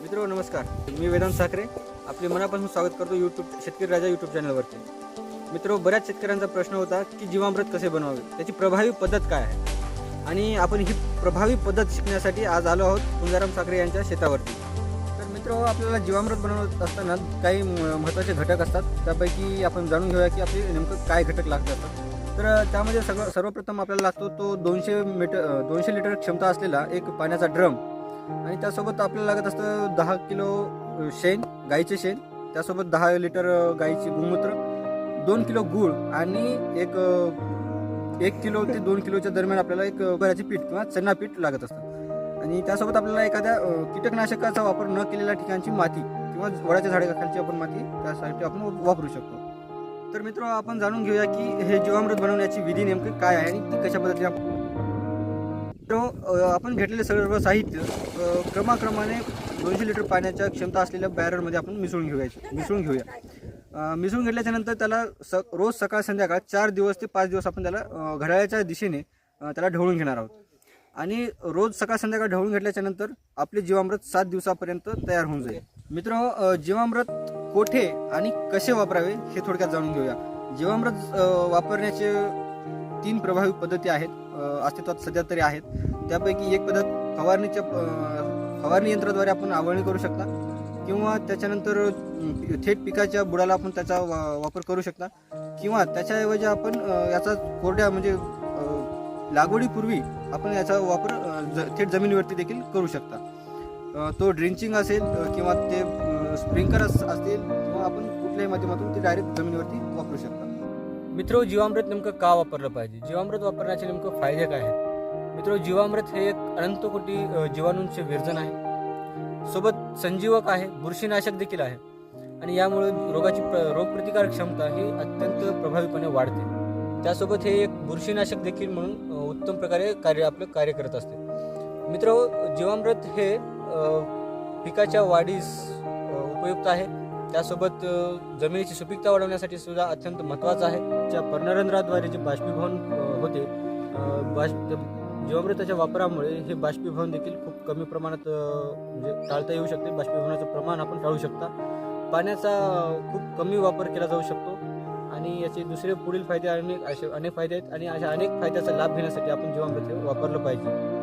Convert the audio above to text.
मित्र नमस्कार. मी वेदांत साखरे. आपले मनापासून स्वागत करतो यूट्यूब शेतकरी राजा यूट्यूब चॅनलवरती मित्र बऱ्याच शेतकऱ्यांचा प्रश्न होता की जीवामृत कसे बनवावे? त्याची प्रभावी पद्धत काय आहे? आणि आपण ही प्रभावी पद्धत शिकण्यासाठी आज आलो आहोत तुंजाराम साखरे यांच्या शेतावरती. तर मित्र आपल्याला जीवामृत बनवत असताना काही म- महत्त्वाचे घटक असतात. त्यापैकी आपण जाणून घेऊया की आपले नेमकं काय घटक लागत असतात. तर त्यामध्ये सगळं सर्वप्रथम आपल्याला लागतो तो दोनशे मीटर दोनशे लिटर क्षमता असलेला एक पाण्याचा ड्रम. आणि त्यासोबत आपल्याला लागत असतं दहा किलो शेण गाईचे शेण. त्यासोबत दहा लिटर गाईचे गोमूत्र दोन किलो गूळ आणि एक एक किलो ते दोन किलोच्या दरम्यान आपल्याला एक अ, बऱ्याचे पीठ किंवा चन्ना पीठ लागत असतं. आणि त्यासोबत आपल्याला एखाद्या कीटकनाशकाचा वापर न केलेल्या ठिकाणची माती किंवा वडाच्या झाडाखालची आपण माती त्यासाठी आपण वापरू शकतो. तर मित्र आपण जाणून घेऊया की हे जीवामृत बनवण्याची विधी नेमकी काय आहे आणि ती कशा पद्धतीने आपण आपण घेतलेले सर्व साहित्य क्रमाक्रमाने दोनशे लिटर पाण्याच्या क्षमता असलेल्या बॅरलमध्ये आपण मिसळून घेऊयाचे मिसळून घेऊया. मिसळून घेतल्याच्या नंतर त्याला स रोज सकाळ संध्याकाळ चार दिवस ते पाच दिवस आपण त्याला घड्याळ्याच्या घड्याळाच्या दिशेने त्याला ढवळून घेणार आहोत. आणि रोज सकाळ संध्याकाळ ढवळून घेतल्याच्या नंतर आपले जीवामृत सात दिवसापर्यंत तयार होऊन जाईल. मित्र जीवामृत कोठे आणि कसे वापरावे हे थोडक्यात जाणून घेऊया. जीवामृत वापरण्याचे तीन प्रभावी पद्धती आहेत अस्तित्वात सध्या तरी आहेत. त्यापैकी एक पद्धत फवारणीच्या फवारणी यंत्राद्वारे आपण आवळणी करू शकता किंवा त्याच्यानंतर थेट पिकाच्या बुडाला आपण त्याचा वा- वापर करू शकता किंवा त्याच्याऐवजी आपण याचा कोरड्या म्हणजे लागवडीपूर्वी आपण याचा वापर ज- थेट जमिनीवरती देखील करू शकता. तो ड्रिंचिंग असेल किंवा ते स्प्रिंकर असतील किंवा आपण कुठल्याही माध्यमातून ते डायरेक्ट जमिनीवरती वापरू शकता. मित्र जीवामृत नेमकं का वापरलं पाहिजे? जीवामृत वापरण्याचे नेमकं फायदे काय आहेत? मित्र जीवामृत हे एक अनंत कोटी जीवाणूंचे विरजन आहे. सोबत संजीवक आहे बुरशीनाशक देखील आहे. आणि यामुळे रोगाची प्र रोगप्रतिकारक क्षमता ही अत्यंत प्रभावीपणे वाढते. त्यासोबत हे एक बुरशीनाशक देखील म्हणून उत्तम प्रकारे कार्य आपलं कार्य करत असते. मित्र जीवामृत हे पिकाच्या वाढीस उपयुक्त आहे. त्यासोबत जमिनीची सुपीकता वाढवण्यासाठी सुद्धा अत्यंत महत्त्वाचं आहे. ज्या पर्णरंध्राद्वारे जे बाष्पीभवन होते बाष्प जीवामृताच्या वापरामुळे हे बाष्पीभवन देखील खूप कमी प्रमाणात म्हणजे टाळता येऊ शकते. बाष्पीभवनाचं प्रमाण आपण टाळू शकता. पाण्याचा खूप कमी वापर केला जाऊ शकतो आणि याचे दुसरे पुढील फायदे अनेक असे अनेक फायदे आहेत आणि अशा अनेक फायद्याचा लाभ घेण्यासाठी आपण जीवामृत वापरलं पाहिजे.